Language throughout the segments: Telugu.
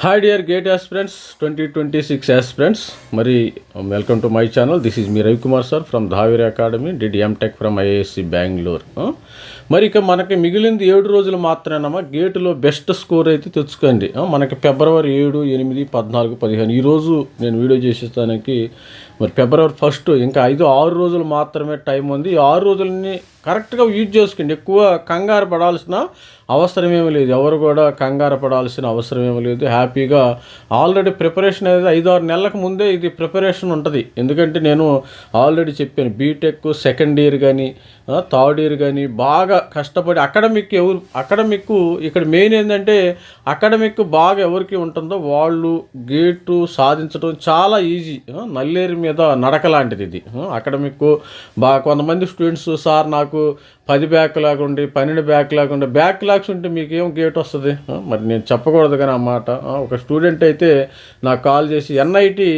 Hi dear GATE aspirants twenty twenty six aspirants మరి welcome to my channel this is me Ravikumar sir from Dhaveri academy did MTech from IISc Bengaluru మరి ఇక మనకి మిగిలింది ఏడు రోజులు మాత్రమేనమ్మా గేటులో బెస్ట్ స్కోర్ అయితే తెచ్చుకోండి. మనకి ఫిబ్రవరి ఏడు ఎనిమిది పద్నాలుగు పదిహేను. ఈరోజు నేను వీడియో చేసేస్తానికి మరి ఫిబ్రవరి ఫస్ట్ ఇంకా ఐదు ఆరు రోజులు మాత్రమే టైం ఉంది. ఈ ఆరు రోజులని కరెక్ట్గా యూజ్ చేసుకోండి. ఎక్కువ కంగారు పడాల్సిన అవసరం ఏమీ లేదు. ఎవరు కూడా కంగారు పడాల్సిన అవసరం ఏమీ లేదు. హ్యాపీగా ఆల్రెడీ ప్రిపరేషన్ అనేది ఐదు ఆరు నెలలకు ముందే ఇది ప్రిపరేషన్ ఉంటుంది. ఎందుకంటే నేను ఆల్రెడీ చెప్పాను బీటెక్ సెకండ్ ఇయర్ కానీ థర్డ్ ఇయర్ కానీ బాగా కష్టపడి అకాడమిక్ ఎవరు అకాడమిక్ ఇక్కడ మెయిన్ ఏంటంటే అకాడమిక్ బాగా ఎవరికి ఉంటుందో వాళ్ళు గేటు సాధించడం చాలా ఈజీ. నల్లేరు మీద నడక లాంటిది ఇది. అకాడమిక్ బాగా కొంతమంది స్టూడెంట్స్ సార్ నాకు పది బ్యాక్ లాగా ఉండి పన్నెండు బ్యాక్లాగా ఉండి బ్యాక్ లాగ్స్ ఉంటే మీకు ఏం గేట్ వస్తుంది? మరి నేను చెప్పకూడదు కానీ అన్నమాట ఒక స్టూడెంట్ అయితే నాకు కాల్ చేసి ఎన్ఐటి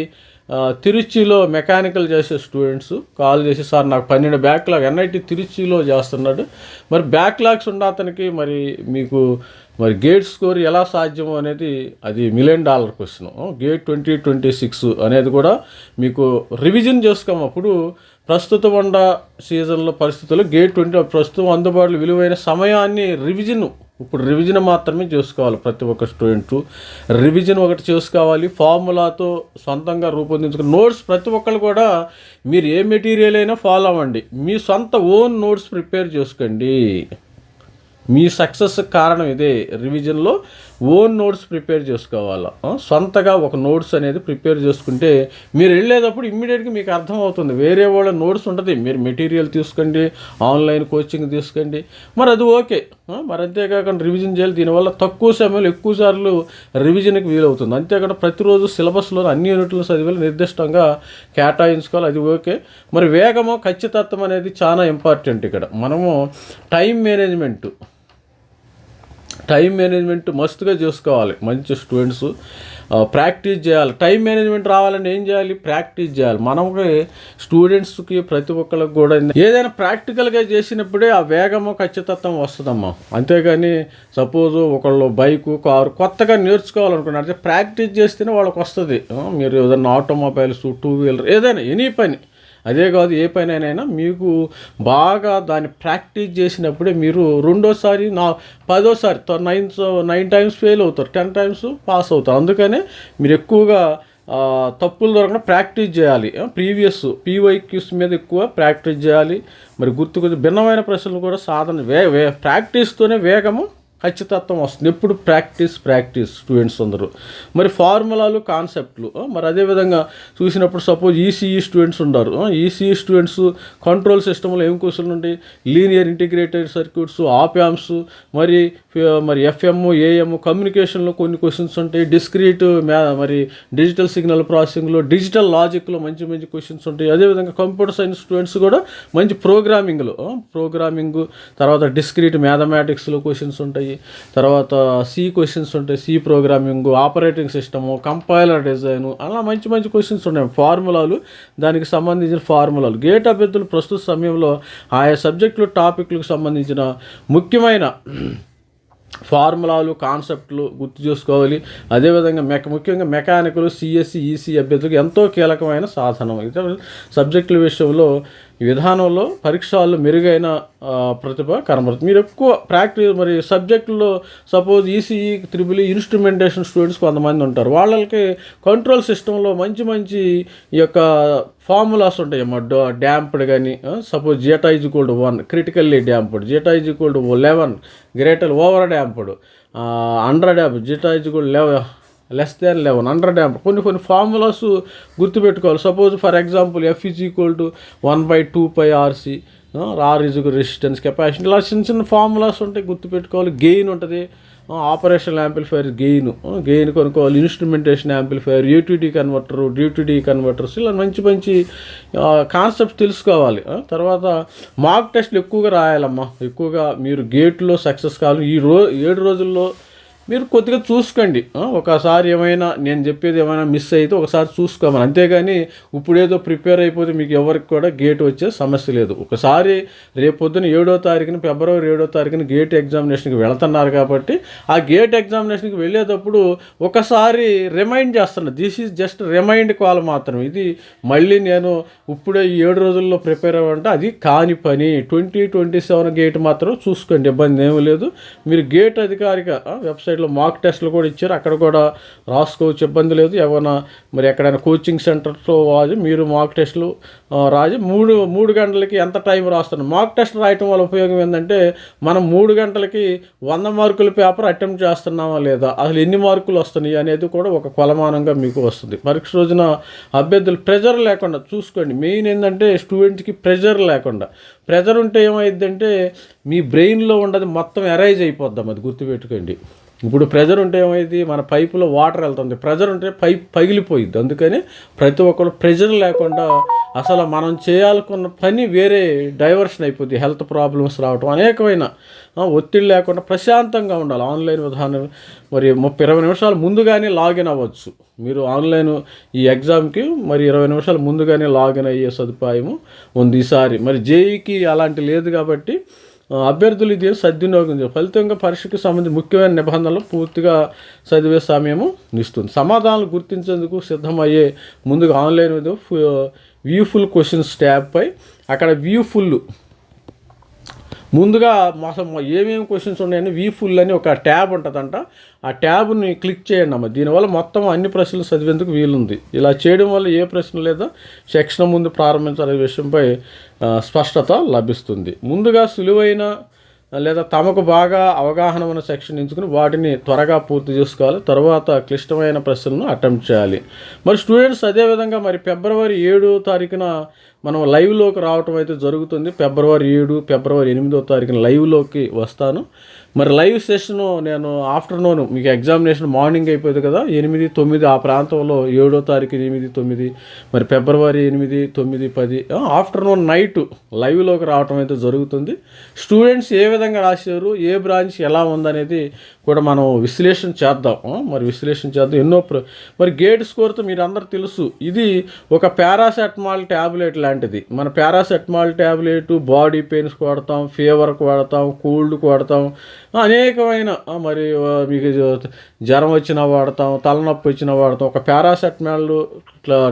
తిరుచిలో మెకానికల్ చేసే స్టూడెంట్స్ కాల్ చేసి సార్ నాకు పన్నెండు బ్యాక్లాగ్ ఎన్ఐటి తిరుచిలో చేస్తున్నాడు. మరి బ్యాక్లాగ్స్ ఉన్న అతనికి మరి మీకు మరి గేట్ స్కోర్ ఎలా సాధ్యమో అనేది అది million dollar question. GATE twenty twenty six అనేది కూడా మీకు రివిజన్ చేసుకోమప్పుడు ప్రస్తుత వండ సీజన్లో పరిస్థితుల్లో గేట్ ట్వంటీ ప్రస్తుతం అందుబాటులో విలువైన సమయాన్ని రివిజన్ ఇప్పుడు రివిజన్ మాత్రమే చేసుకోవాలి ప్రతి ఒక్క స్టూడెంట్. రివిజన్ ఒకటి చేసుకోవాలి ఫార్ములాతో సొంతంగా రూపొందించుకుని నోట్స్ ప్రతి ఒక్కరు కూడా మీరు ఏ మెటీరియల్ అయినా ఫాలో అవ్వండి. మీ సొంత ఓన్ నోట్స్ ప్రిపేర్ చేసుకోండి. మీ సక్సెస్ కారణం ఇదే. రివిజన్లో ఓన్ నోట్స్ ప్రిపేర్ చేసుకోవాలా? సొంతగా ఒక నోట్స్ అనేది ప్రిపేర్ చేసుకుంటే మీరు వెళ్ళేటప్పుడు ఇమ్మీడియట్గా మీకు అర్థమవుతుంది. వేరే వాళ్ళ నోట్స్ ఉంటుంది. మీరు మెటీరియల్ తీసుకోండి ఆన్లైన్ కోచింగ్ తీసుకోండి. మరి అది ఓకే. మరి అంతేకాకుండా రివిజన్ చేయాలి. దీనివల్ల తక్కువ సమయంలో ఎక్కువ సార్లు రివిజన్కి వీలవుతుంది. అంతేకాకుండా ప్రతిరోజు సిలబస్లో అన్ని యూనిట్లు చదివాలి నిర్దిష్టంగా కేటాయించుకోవాలి. అది ఓకే. మరి వేగము ఖచ్చితత్వం అనేది చాలా ఇంపార్టెంట్ ఇక్కడ. మనము టైం మేనేజ్మెంట్ టైం మేనేజ్మెంట్ మస్తుగా చేసుకోవాలి. మంచి స్టూడెంట్స్ ప్రాక్టీస్ చేయాలి. టైం మేనేజ్మెంట్ రావాలని ఏం చేయాలి? ప్రాక్టీస్ చేయాలి. మనకి స్టూడెంట్స్కి ప్రతి ఒక్కరికి కూడా ఏదైనా ప్రాక్టికల్గా చేసినప్పుడే ఆ వేగము ఖచ్చితత్వం వస్తుందమ్మా. అంతేగాని సపోజ్ ఒకళ్ళు బైకు కారు కొత్తగా నేర్చుకోవాలనుకున్నారు. అంటే ప్రాక్టీస్ చేస్తేనే వాళ్ళకి వస్తుంది. మీరు ఏదైనా ఆటోమొబైల్స్ టూ వీలర్ ఏదైనా ఎనీ పని. అదే కాదు ఏ పైనైనా మీకు బాగా దాన్ని ప్రాక్టీస్ చేసినప్పుడే మీరు రెండోసారి నా పదోసారి నైన్ నైన్ టైమ్స్ ఫెయిల్ అవుతారు. టెన్ టైమ్స్ పాస్ అవుతారు. అందుకనే మీరు ఎక్కువగా తప్పులు దొరకకుండా ప్రాక్టీస్ చేయాలి. ప్రీవియస్ పీవైక్యూస్ మీద ఎక్కువ ప్రాక్టీస్ చేయాలి. మరి గుర్తు భిన్నమైన ప్రశ్నలు కూడా సాధన వే వే ప్రాక్టీస్తోనే వేగము ఖచ్చితత్వం వస్తుంది. ఎప్పుడు ప్రాక్టీస్ ప్రాక్టీస్ స్టూడెంట్స్ అందరూ. మరి ఫార్ములాలు కాన్సెప్ట్లు మరి అదేవిధంగా చూసినప్పుడు సపోజ్ ఈసీఈ స్టూడెంట్స్ ఉన్నారు. ఈసీఈ స్టూడెంట్స్ కంట్రోల్ సిస్టంలో ఏం క్వశ్చన్లు ఉంటాయి? లీనియర్ ఇంటిగ్రేటెడ్ సర్క్యూట్స్ ఆప్యామ్స్ మరి మరి ఎఫ్ఎం ఏఎం కమ్యూనికేషన్లో కొన్ని క్వశ్చన్స్ ఉంటాయి. డిస్క్రీట్ మ్యా మరి డిజిటల్ సిగ్నల్ ప్రాసెసింగ్లో డిజిటల్ లాజిక్లో మంచి మంచి క్వశ్చన్స్ ఉంటాయి. అదేవిధంగా కంప్యూటర్ సైన్స్ స్టూడెంట్స్ కూడా మంచి ప్రోగ్రామింగ్లో ప్రోగ్రామింగ్ తర్వాత డిస్క్రీట్ మ్యాథమెటిక్స్లో క్వశ్చన్స్ ఉంటాయి. తర్వాత సి క్వశ్చన్స్ ఉంటాయి C programming operating system compiler design అలా మంచి మంచి క్వశ్చన్స్ ఉన్నాయి. ఫార్ములాలు దానికి సంబంధించిన ఫార్ములాలు గేట్ అభ్యర్థులు ప్రస్తుత సమయంలో ఆయా సబ్జెక్టులు టాపిక్లకు సంబంధించిన ముఖ్యమైన ఫార్ములాలు కాన్సెప్ట్లు గుర్తు చేసుకోవాలి. అదేవిధంగా మెక ముఖ్యంగా మెకానికల్ సిఎస్సి ఈసీ అభ్యర్థులకు ఎంతో కీలకమైన సాధనం. అయితే సబ్జెక్టుల విషయంలో ఈ విధానంలో పరీక్షల్లో మెరుగైన ప్రతిభ కనబడుతుంది. మీరు ఎక్కువ ప్రాక్టీస్ మరి సబ్జెక్టులో suppose ECE triple e instrumentation students కొంతమంది ఉంటారు. వాళ్ళకి కంట్రోల్ సిస్టంలో మంచి మంచి ఈ యొక్క ఫార్ములాస్ ఉంటాయి. అమ్మా డ్యాంప్డ్ కానీ suppose zeta is equal to one critically damped zeta is equal to eleven greater over damped under damp zeta is equal eleven less than eleven under damp కొన్ని కొన్ని ఫార్ములాస్ గుర్తుపెట్టుకోవాలి. Suppose for example F is equal to one by two pi RC R is resistance capacity ఇలా చిన్న చిన్న ఫార్ములాస్ ఉంటాయి గుర్తుపెట్టుకోవాలి. గెయిన్ ఉంటుంది. ఆపరేషనల్ యాంప్లిఫైర్ గెయిన్ గెయిన్ కొనుక్కోవాలి. Instrumentation amplifier ATD converter DTD converters ఇలా మంచి మంచి కాన్సెప్ట్స్ తెలుసుకోవాలి. తర్వాత మాక్ టెస్ట్లు ఎక్కువగా రాయాలమ్మా. ఎక్కువగా మీరు గేట్లో సక్సెస్ కావాలి. ఈ రో ఏడు రోజుల్లో మీరు కొద్దిగా చూసుకోండి. ఒకసారి ఏమైనా నేను చెప్పేది ఏమైనా మిస్ అయితే ఒకసారి చూసుకోమని. అంతేగాని ఇప్పుడేదో ప్రిపేర్ అయిపోతే మీకు ఎవరికి కూడా గేట్ వచ్చే సమస్య లేదు. ఒకసారి రేపు పొద్దున ఏడో తారీఖున ఫిబ్రవరి ఏడో తారీఖున గేట్ ఎగ్జామినేషన్కి వెళుతున్నారు కాబట్టి ఆ గేట్ ఎగ్జామినేషన్కి వెళ్ళేటప్పుడు ఒకసారి రిమైండ్ చేస్తున్నా. This is just remind call మాత్రం ఇది మళ్ళీ నేను ఇప్పుడే ఈ ఏడు రోజుల్లో ప్రిపేర్ అవ్వంటే అది కాని పని. ట్వంటీ ట్వంటీ సెవెన్ గేట్ మాత్రం చూసుకోండి. ఇబ్బంది ఏమీ లేదు. మీరు గేట్ అధికారిక వెబ్సైట్ వెబ్సైట్లో మాక్ టెస్ట్లు కూడా ఇచ్చారు. అక్కడ కూడా రాసుకోవచ్చు ఇబ్బంది లేదు. ఏమైనా మరి ఎక్కడైనా కోచింగ్ సెంటర్తో రాజు మీరు మాక్ టెస్ట్లు రాజు. మూడు మూడు గంటలకి ఎంత టైం రాస్తున్నారు? మాక్ టెస్ట్ రాయటం వల్ల ఉపయోగం ఏంటంటే మనం మూడు గంటలకి వంద మార్కుల పేపర్ అటెంప్ట్ చేస్తున్నామా లేదా? అసలు ఎన్ని మార్కులు వస్తున్నాయి అనేది కూడా ఒక కొలమానంగా మీకు వస్తుంది. పరీక్ష రోజున అభ్యర్థులు ప్రెజర్ లేకుండా చూసుకోండి. మెయిన్ ఏంటంటే స్టూడెంట్కి ప్రెజర్ లేకుండా. ప్రెజర్ ఉంటే ఏమైందంటే మీ బ్రెయిన్లో ఉండదు మొత్తం ఎరైజ్ అయిపోద్దాం. అది గుర్తుపెట్టుకోండి. ఇప్పుడు ప్రెజర్ ఉంటే ఏమైంది? మన పైపులో వాటర్ వెళ్తుంది. ప్రెజర్ ఉంటే పైప్ పగిలిపోయిద్ది. అందుకని ప్రతి ఒక్కరు ప్రెజర్ లేకుండా అసలు మనం చేయాలనుకున్న పని వేరే డైవర్షన్ అయిపోద్ది. హెల్త్ ప్రాబ్లమ్స్ రావటం అనేకమైన ఒత్తిడి లేకుండా ప్రశాంతంగా ఉండాలి. ఆన్లైన్ విధానం మరి ముప్పై ఇరవై నిమిషాలు ముందుగానే లాగిన్ అవ్వచ్చు. మీరు ఆన్లైన్ ఈ ఎగ్జామ్కి మరి ఇరవై నిమిషాలు ముందుగానే లాగిన్ అయ్యే సదుపాయము ఉంది ఈసారి. మరి జేఈకి అలాంటి లేదు కాబట్టి అభ్యర్థులు ఇది సద్వినియోగం చేయాలి. ఫలితంగా పరీక్షకు సంబంధించి ముఖ్యమైన నిబంధనలు పూర్తిగా చదివే సమయము ఇస్తుంది సమాధానాలు గుర్తించేందుకు సిద్ధమయ్యే ముందుగా ఆన్లైన్ వ్యూఫుల్ క్వశ్చన్స్ ట్యాబ్పై అక్కడ వ్యూఫుల్ ముందుగా అసలు ఏమేమి క్వశ్చన్స్ ఉన్నాయని వీ ఫుల్ అని ఒక ట్యాబ్ ఉంటుందంట. ఆ ట్యాబ్ని క్లిక్ చేయండి అమ్మ. దీనివల్ల మొత్తం అన్ని ప్రశ్నలు చదివేందుకు వీలుంది. ఇలా చేయడం వల్ల ఏ ప్రశ్న లేదా శిక్షణ ముందు ప్రారంభించాలనే విషయంపై స్పష్టత లభిస్తుంది. ముందుగా సులువైన లేదా తమకు బాగా అవగాహన ఉన్న సెక్షన్ ఎంచుకుని వాటిని త్వరగా పూర్తి చేసుకోవాలి. తర్వాత క్లిష్టమైన ప్రశ్నలను అటెంప్ట్ చేయాలి. మరి స్టూడెంట్స్ అదేవిధంగా మరి ఫిబ్రవరి ఏడో తారీఖున మనం లైవ్లోకి రావటం అయితే జరుగుతుంది. ఫిబ్రవరి ఏడు ఫిబ్రవరి ఎనిమిదో తారీఖున లైవ్లోకి వస్తాను. మరి లైవ్ సెషన్ నేను ఆఫ్టర్నూన్ మీకు ఎగ్జామినేషన్ మార్నింగ్ అయిపోయింది కదా ఎనిమిది తొమ్మిది ఆ ప్రాంతంలో ఏడో తారీఖు ఎనిమిది తొమ్మిది మరి ఫిబ్రవరి ఎనిమిది తొమ్మిది పది ఆఫ్టర్నూన్ నైట్ లైవ్లోకి రావటం అయితే జరుగుతుంది. స్టూడెంట్స్ ఏ విధంగా రాశారు ఏ బ్రాంచ్ ఎలా ఉందనేది కూడా మనం విశ్లేషణ చేద్దాం. మరి విశ్లేషణ చేద్దాం. ఎన్నో ప్ర మరి గేట్ స్కోర్తో మీరు అందరు తెలుసు. ఇది ఒక పారాసెటమాల్ ట్యాబ్లెట్ లాంటిది. మన పారాసెటమాల్ ట్యాబ్లెట్ బాడీ పెయిన్స్ వాడతాం ఫీవర్కి వాడతాం కోల్డ్కి వాడతాం అనేకమైన మరి మీకు జ్వరం వచ్చినా వాడతాం తలనొప్పి వచ్చినా వాడతాం. ఒక పారాసెటమాల్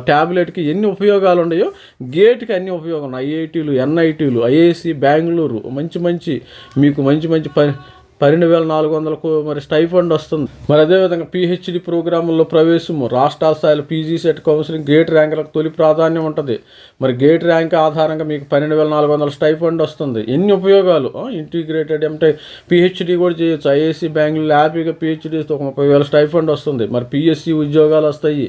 ట్యాబ్లెట్కి ఎన్ని ఉపయోగాలు ఉన్నాయో గేట్కి అన్ని ఉపయోగం ఉన్నాయి. ఐఐటీలు ఎన్ఐటీలు ఐఐసి బెంగళూరు మంచి మంచి మీకు మంచి మంచి పని పన్నెండు వేల నాలుగు వందలకు మరి స్టైఫండ్ వస్తుంది. మరి అదేవిధంగా పిహెచ్డి ప్రోగ్రాముల్లో ప్రవేశము రాష్ట్ర స్థాయిలో పీజీ సెట్ కౌన్సిలింగ్ గేట్ ర్యాంకులకు తొలి ప్రాధాన్యం ఉంటుంది. మరి గేట్ ర్యాంక్ ఆధారంగా మీకు పన్నెండు వేల నాలుగు వందల స్టైఫండ్ వస్తుంది. ఎన్ని ఉపయోగాలు? ఇంటిగ్రేటెడ్ అంటే పిహెచ్డి కూడా చేయొచ్చు. ఐఏసీ బ్యాంకులు హ్యాపీగా పిహెచ్డి ఒక ముప్పై వేల స్టైఫండ్ వస్తుంది. మరి పిఎస్సి ఉద్యోగాలు వస్తాయి.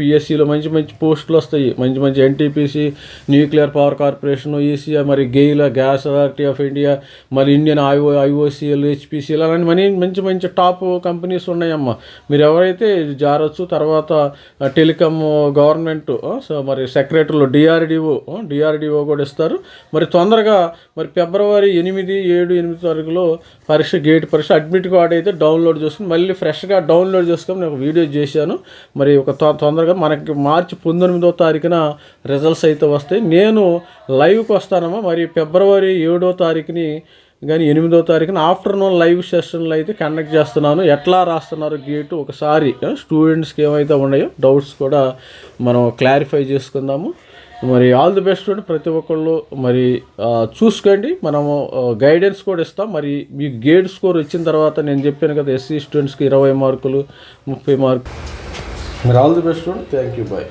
పిఎస్సిలో మంచి మంచి పోస్టులు వస్తాయి. మంచి మంచి NTPC nuclear power corporation ECI మరి GAIL gas authority of India మరి ఇండియన్ ఐఓ ఐఓసిఎల్ హెచ్పిసిఎల్ అలాంటి మనీ మంచి మంచి టాప్ కంపెనీస్ ఉన్నాయమ్మా. మీరు ఎవరైతే జారొచ్చు తర్వాత టెలికామ్ గవర్నమెంట్ సో మరి సెక్రటరీలో డిఆర్డిఓ డిఆర్డిఓ కూడా ఇస్తారు. మరి తొందరగా మరి ఫిబ్రవరి ఎనిమిది ఏడు ఎనిమిది తారీఖులో పరీక్ష గేట్ పరీక్ష అడ్మిట్ కార్డ్ అయితే డౌన్లోడ్ చేసుకుని మళ్ళీ ఫ్రెష్గా డౌన్లోడ్ చేసుకొని నేను ఒక వీడియో చేశాను. మరి ఒక తొ- తొందరగా మనకి మార్చి పంతొమ్మిదో తారీఖున రిజల్ట్స్ అయితే వస్తాయి. నేను లైవ్కి వస్తానమ్మా. మరి ఫిబ్రవరి ఏడో తారీఖుని కానీ ఎనిమిదో తారీఖున ఆఫ్టర్నూన్ లైవ్ సెషన్లు అయితే కండక్ట్ చేస్తున్నాను. ఎట్లా రాస్తున్నారు గేట్? ఒకసారి స్టూడెంట్స్కి ఏమైతే ఉన్నాయో డౌట్స్ కూడా మనం క్లారిఫై చేసుకుందాము. మరి ఆల్ ది బెస్ట్ అండి ప్రతి ఒక్కళ్ళు. మరి చూసుకోండి మనము గైడెన్స్ కూడా ఇస్తాం. మరి మీ గేట్ స్కోర్ వచ్చిన తర్వాత నేను చెప్పాను కదా ఎస్సీ స్టూడెంట్స్కి ఇరవై మార్కులు ముప్పై మార్కులు. మరి ఆల్ ది బెస్ట్ అండి. Thank you. బాయ్.